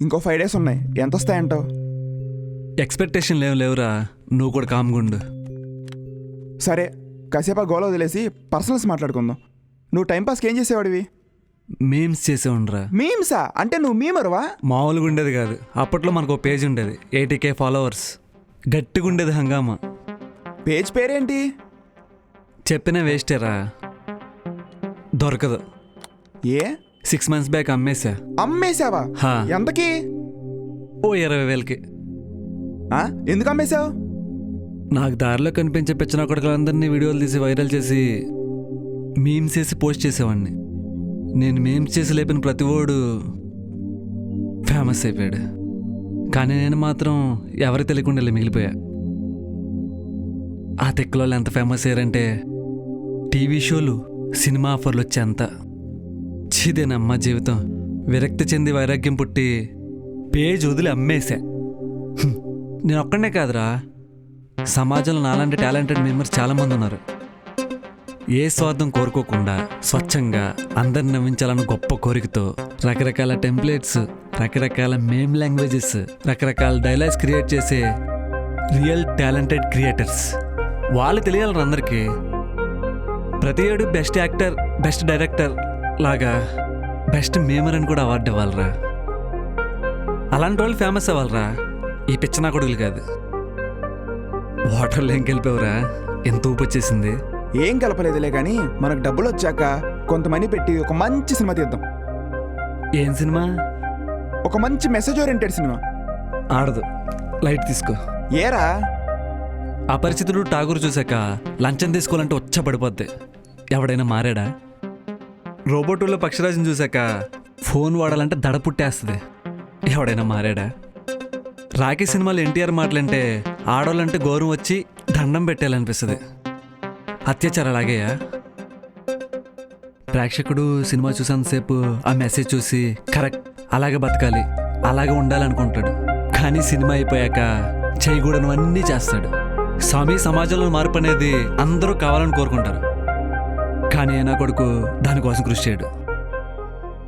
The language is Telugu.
ఇంకో ఫైవ్ డేస్ ఉన్నాయి. ఎంత వస్తాయంటావు ఎక్స్పెక్టేషన్ లేవు లేవురా. నువ్వు కూడా కామ్గుండు సరే కాసేపు ఆ గోల వదిలేసి పర్సనల్స్ మాట్లాడుకుందాం. నువ్వు టైంపాస్కి ఏం చేసేవాడివి? మీమ్స్ చేసేవండ్రా మీమ్సా అంటే నువ్వు మీమరువా మామూలుగా ఉండేది కాదు. అప్పట్లో మనకు ఒక పేజ్ ఉండేది. ఎయిటీ కే ఫాలోవర్స్ గట్టిగా ఉండేది హంగామా. పేజ్ పేరేంటి? చెప్పిన వేస్టేరా దొరకదు. ఏ? సిక్స్ మంత్స్ బ్యాక్ అమ్మేశా. అమ్మేశావా? హా. ఎంతకి? ఓ ఇరవై వేలకి. ఆ? ఎందుకు అమ్మేశావు? నాకు దారిలో కనిపించే పిచ్చిన కొడుకులందరినీ వీడియోలు తీసి వైరల్ చేసి మీమ్స్ చేసి పోస్ట్ చేసేవాడిని. నేను మీమ్స్ చేసి లేపిన ప్రతి ఓడు ఫేమస్ అయిపోయాడు. కానీ నేను మాత్రం ఎవరి తెలియకుండా ఇలా మిగిలిపోయా. ఆ తెక్కులో ఎంత ఫేమస్ అయ్యారంటే టీవీ షోలు సినిమా ఆఫర్లు వచ్చే అంత చిదేనమ్మ జీవితం. విరక్తి చెంది వైరాగ్యం పుట్టి పేజ్ వదిలి అమ్మేశా. నేను ఒక్కడే కాదురా. సమాజంలో నాలాంటి టాలెంటెడ్ మెంబర్స్ చాలామంది ఉన్నారు. ఏ స్వార్థం కోరుకోకుండా స్వచ్ఛంగా అందరిని నవ్వించాలన్న గొప్ప కోరికతో రకరకాల టెంప్లెట్స్ రకరకాల మేమ్ లాంగ్వేజెస్ రకరకాల డైలాగ్స్ క్రియేట్ చేసే రియల్ టాలెంటెడ్ క్రియేటర్స్. వాళ్ళు తెలియాలి అందరికీ? ప్రతి ఏడు బెస్ట్ యాక్టర్ బెస్ట్ డైరెక్టర్ లాగా బెస్ట్ మేమర్ అని కూడా అవార్డు ఇవ్వాలరా. అలాంటి వాళ్ళు ఫేమస్ అవ్వాలరా. ఈ పిచ్చనా కొడుకులు కాదు. వాటర్లో ఏం కలిపావురా ఎంత ఊపు వచ్చేసింది. ఏం కలపలేదులే కానీ మనకు డబ్బులు వచ్చాక కొంత మనీ పెట్టి ఒక మంచి సినిమా తీద్దాం. ఏం సినిమా? ఒక మంచి మెసేజ్ ఓరియంటెడ్ సినిమా. ఆడదు. లైట్ తీసుకో. ఏరా? అపరిచితుడు ఠాగూర్ చూశాక లంచం తీసుకోవాలంటే వచ్చ పడిపోద్ది ఎవడైనా మారాడా? రోబోటులో పక్షిరాజుని చూశాక ఫోన్ వాడాలంటే దడ పుట్టేస్తుంది. ఎవడైనా మారాడా? రాఖీ సినిమాలు ఎన్టీఆర్ మాటలంటే ఆడవాళ్ళంటే గౌరవం వచ్చి దండం పెట్టాలనిపిస్తుంది అత్యాచారం అలాగేయా ప్రేక్షకుడు సినిమా చూసేంతసేపు ఆ మెసేజ్ చూసి కరెక్ట్ అలాగే బతకాలి అలాగే ఉండాలనుకుంటాడు. కానీ సినిమా అయిపోయాక చేయకూడనివన్నీ చేస్తాడు. స్వామి సమాజంలో మార్పు అనేది అందరూ కావాలని కోరుకుంటారు. కానీ నా కొడుకు దానికోసం కృషి చేయడు.